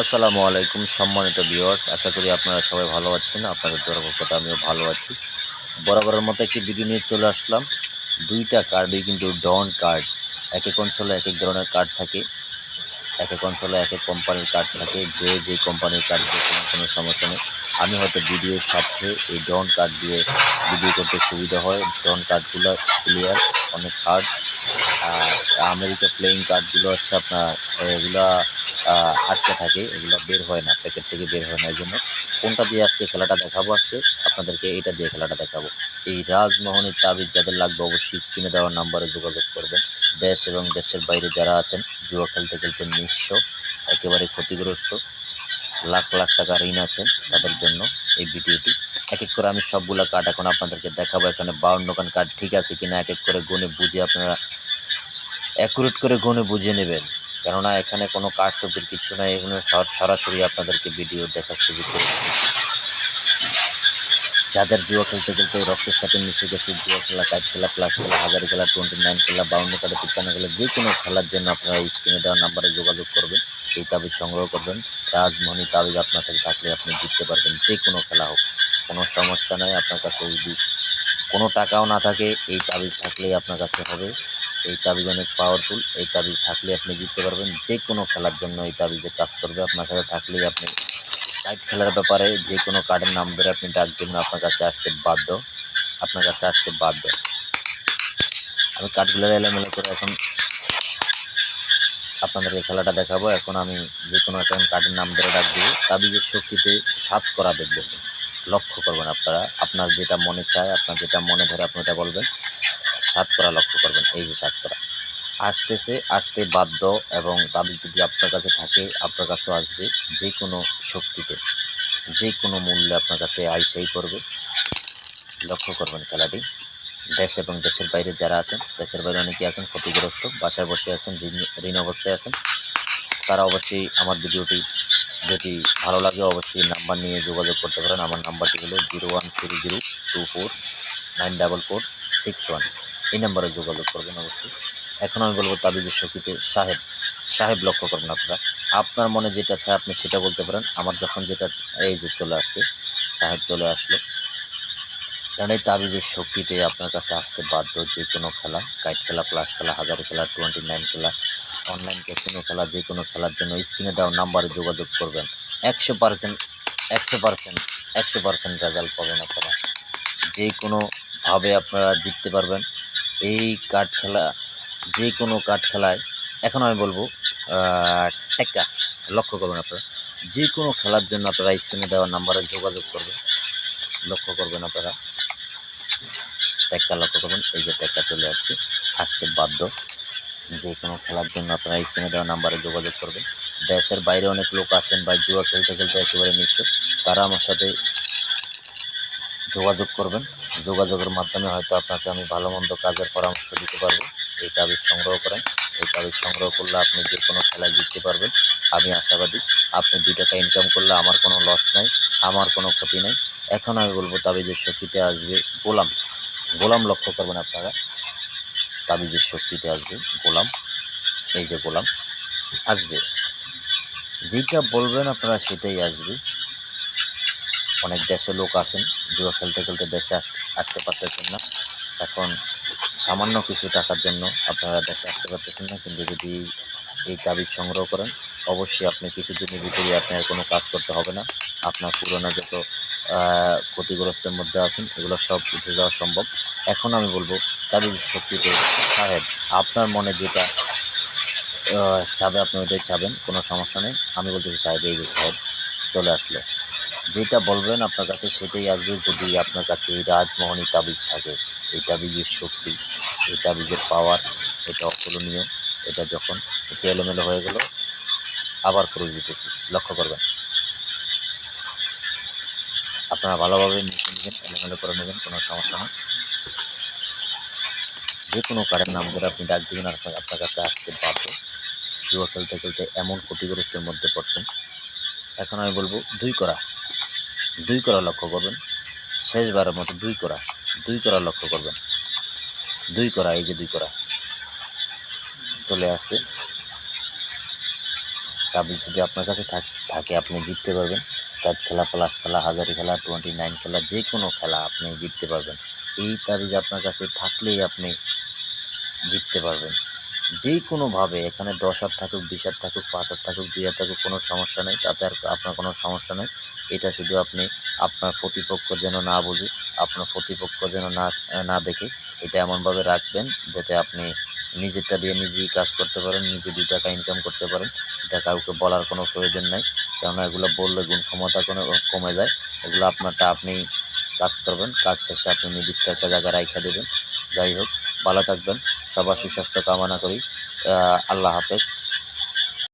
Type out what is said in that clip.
আসসালামু আলাইকুম, সম্মানিত ভিউয়ার্স আশা করি আপনারা সবাই ভালো আছেন, আপনাদের দুর্ভাগ্যতা আমিও ভালো আছি। বরাবরের মতো একটি ভিডিও নিয়ে চলে আসলাম। দুইটা কার্ডই কিন্তু ডন কার্ড এক এক অঞ্চলে এক এক ধরনের কার্ড থাকে। এক এক অঞ্চলে এক এক কোম্পানির কার্ড থাকে, যে যে কোম্পানির কার্ড কোনো কোনো সমস্যা নেই। আমি হয়তো ভিডিওর সাথে এই ডন কার্ড দিয়ে ভিডিও করতে সুবিধা হয়। ডন কার্ডগুলো ক্লিয়ার অনেক হার্ড আর আমেরিকা প্লেয়িং কার্ডগুলো হচ্ছে আপনার, এগুলা আটকে থাকে, এগুলো বের হয় না প্যাকেট থেকে বের হয় না এই জন্য কোনটা দিয়ে আজকে খেলাটা দেখাবো আজকে? আপনাদেরকে এটা দিয়ে খেলাটা দেখাবো। এই রাজমোহনের তাবিজ যাদের লাগবে অবশ্যই স্ক্রিনে দেওয়ার নাম্বারে যোগাযোগ করবেন। দেশ এবং দেশের বাইরে যারা আছেন, জুয়া খেলতে খেলতে নিঃস্ব, একেবারে ক্ষতিগ্রস্ত, লাখ লাখ টাকা ঋণ আছেন তাদের জন্য এই ভিডিওটি। এক এক করে আমি সবগুলো কার্ড এখন আপনাদেরকে দেখাবো। এখানে বাউন্ন খান কার্ড ঠিক আছে কিনা এক এক করে গুনে বুঝে আপনারা অ্যাকুরেট করে গুনে বুঝে নেবেন। কেননা এখানে কোনো কার্ড ছবির কিছু নাই এখানে সরাসরি আপনাদেরকে ভিডিও দেখার সুযোগ যাদের জুয়া খেলতে খেলতে রক্তের সাথে মিশে গেছে, জুয়া খেলা, কাজ খেলা প্লাস খেলা, হাজার খেলা টোয়েন্টি নাইন খেলা, বাউন্ন খেলা, তিপ্পান্ন খেলা, যে কোনো খেলার জন্য আপনারা স্ক্রিনে দেওয়া নাম্বারে যোগাযোগ করবেন এই তাবিজ সংগ্রহ করবেন। রাজমোহনী তাবিজ আপনার সাথে থাকলে আপনি জিততে পারবেন, যে কোনো খেলা হোক। কোনো সমস্যা নাই, আপনার কাছে যদি কোনো টাকাও না থাকে, এই তাবিজ থাকলেই আপনার কাছে হবে। এই তাবিজ অনেক পাওয়ারফুল এই তাবিজ থাকলে আপনি জিততে পারবেন। যে কোনো খেলার জন্য এই তাবিজে কাজ করবে। আপনার সাথে থাকলেই আপনি কার্ড খেলার ব্যাপারে যে কোনো কার্ডের নাম ধরে আপনি ডাক দেবেন আপনার কাছে আসতে বাধ্য। আপনার কাছে আসতে বাধ্য। আমি কার্ডগুলো এলোমেলো করে এখন আপনাদেরকে খেলাটা দেখাবো। এখন আমি যে কোনো একটা কার্ডের নাম ধরে ডাক দেবো তাবিজের শক্তিতে সাত করা দেখবেন লক্ষ্য করবেন আপনারা। আপনার যেটা মনে চায়, আপনার যেটা মনে ধরে আপনি ওটা বলবেন। সাত করা লক্ষ্য করবেন, এই যে সাত করা। আসতেছে, আসতে বাধ্য এবং তাদের যদি আপনার কাছে থাকে, আপনার কাছেও আসবে যে কোনো শক্তিতে, যে কোনো মূল্যে আপনার কাছে আইসাই করবে। লক্ষ্য করবেন খেলাটি। দেশ এবং দেশের বাইরে যারা আছেন, দেশের বাইরে অনেকে আছেন, ক্ষতিগ্রস্ত, বাসায় বসে আছেন, ঋণ অবস্থায় আছেন, তারা অবশ্যই আমার ভিডিওটি যদি ভালো লাগে, অবশ্যই নাম্বার নিয়ে যোগাযোগ করতে পারেন। আমার নাম্বারটি হলো zero one three zero two four nine double four six one. এই নাম্বারে যোগাযোগ করবেন অবশ্যই। এখন আমি বলব তাবিজের শক্তিতে সাহেব সাহেব লক্ষ্য করবেন আপনারা। আপনার মনে যেটা চায় আপনি সেটা বলতে পারেন। আমার যখন যেটা এই যে চলে আসছে, সাহেব চলে আসলো। কারণ এই তাবিজের শক্তিতে আপনার কাছে আসতে বাধ্য যে কোনো খেলা, কাইট খেলা, প্লাস খেলা, হাজার খেলা, টোয়েন্টি নাইন খেলা, অনলাইন ক্যাসিনো খেলা যে কোনো খেলার জন্য স্ক্রিনে দেওয়া নাম্বারে যোগাযোগ করবেন। একশো পার্সেন্ট একশো পার্সেন্ট একশো পার্সেন্ট রেজাল্ট পাবেন আপনারা। যে কোনোভাবে আপনারা জিততে পারবেন। এই কাঠ খেলা যে কোনো কাঠ খেলায়, এখন আমি বলব টেক্কা, লক্ষ্য করবেন আপনারা। যে কোনো খেলার জন্য আপনারা স্ক্রিনে দেওয়া নাম্বারে যোগাযোগ করবেন। লক্ষ্য করবেন আপনারা। টেক্কা লক্ষ্য করবেন, এই যে টেক্কা চলে আসছে। আসতে বাধ্য। যে কোনো খেলার জন্য আপনারা স্ক্রিনে দেওয়া নাম্বারে যোগাযোগ করবেন। দেশের বাইরে অনেক লোক আছেন বা জুয়া খেলতে খেলতে একেবারে নিঃস্ব তারা আমার সাথে যোগাযোগ করবেন। যোগাযোগের মাধ্যমে হয়তো আপনাকে আমি ভালো মন্দ কাজের পরামর্শ দিতে পারব। এই তাবিজ সংগ্রহ করেন। এই তাবিজ সংগ্রহ করলে আপনি যে কোনো খেলায় জিততে পারবেন। আমি আশাবাদী। আপনি দুই টাকা ইনকাম করলে আমার কোনো লস নাই, আমার কোনো ক্ষতি নেই। এখন আমি বলব তাবিজের শক্তিতে আসবে গোলাম। গোলাম লক্ষ্য করবেন আপনারা। তাবিজের শক্তিতে আসবে গোলাম। এই যে গোলাম। আসবে। যেটা বলবেন আপনারা সেটাই আসবে। অনেক দেশে লোক আছেন, জুয়া খেলতে খেলতে দেশে আস- আসতে পারতেছেন না। এখন সামান্য কিছু টাকার জন্য আপনারা দেশে আসতে পারতেছেন না, কিন্তু যদি এই তাবিজ সংগ্রহ করেন, অবশ্যই আপনি কিছুদিনের ভিতরে আপনার কোনো কাজ করতে হবে না। আপনার পুরোনো যত ক্ষতিগ্রস্তের মধ্যে আছেন এগুলো সব উঠে যাওয়া সম্ভব। এখন আমি বলব তাবিজ শক্তিতে সাহেব আপনার মনে যেটা চাবে আপনি ওইটাই চাবেন, কোনো সমস্যা নেই। আমি বলতেছি, সাহেব, এই যে সাহেব, চলে আসলো। যেটা বলবেন আপনার কাছে সেটাই আসবে যদি আপনার কাছে এই রাজমোহনী তাবিজ থাকে। এই তাবিজের শক্তি, এই তাবিজের পাওয়ার এটা অতুলনীয়। এটা যখন একটু এলোমেলো হয়ে গেল, আবার করে দিতেছি লক্ষ্য করবেন। আপনারা ভালোভাবে নিচে নেবেন, এলোমেলো করে নেবেন, কোনো সমস্যা নেই। যে কোনো কার্ডের নাম ধরে আপনি ডাক দিবেন আপনার- আপনার কাছে আসতে বাধ্য। জুয়া খেলতে খেলতে এমন ক্ষতিগ্রস্তের মধ্যে পড়ছেন এখন আমি বলব দুই করা। দুই করা লক্ষ্য করবেন। শেষবারের মতো দুই করা। দুই করা লক্ষ্য করবেন। দুই করা, এই যে দুই করা। চলে আসছে। তাবিজ যদি আপনার কাছে থাকে আপনি জিততে পারবেন। টাইপ খেলা প্লাস খেলা, হাজারি খেলা টোয়েন্টি নাইন খেলা যে কোনো খেলা আপনি জিততে পারবেন। এই তাবিজ আপনার কাছে থাকলেই আপনি জিততে পারবেন। যে কোনোভাবে এখানে দশ হাত থাকুক, বিশ হাত থাকুক, পাঁচ হাত থাকুক, দুই হাত থাকুক, কোনো সমস্যা নেই। তাতে আর আপনার কোনো সমস্যা নেই। এটা শুধু আপনি আপনার প্রতিপক্ষ যেন না বুঝে, আপনার প্রতিপক্ষ যেন না না দেখে। এটা এমনভাবে রাখবেন যাতে আপনি নিজেরটা দিয়ে নিজেই কাজ করতে পারেন, নিজে দুই টাকা ইনকাম করতে পারেন। এটা কাউকে বলার কোনো প্রয়োজন নাই। কেননা এগুলো বললে গুণ ক্ষমতা কোনো, কমে যায়। এগুলো আপনারটা আপনি কাজ করবেন। কাজ শেষে আপনি নির্দিষ্ট একটা জায়গায় রাইখা দেবেন। যাই হোক ভালো থাকবেন। সবার সুস্বাস্থ্য কামনা করি। আল্লাহ হাফেজ।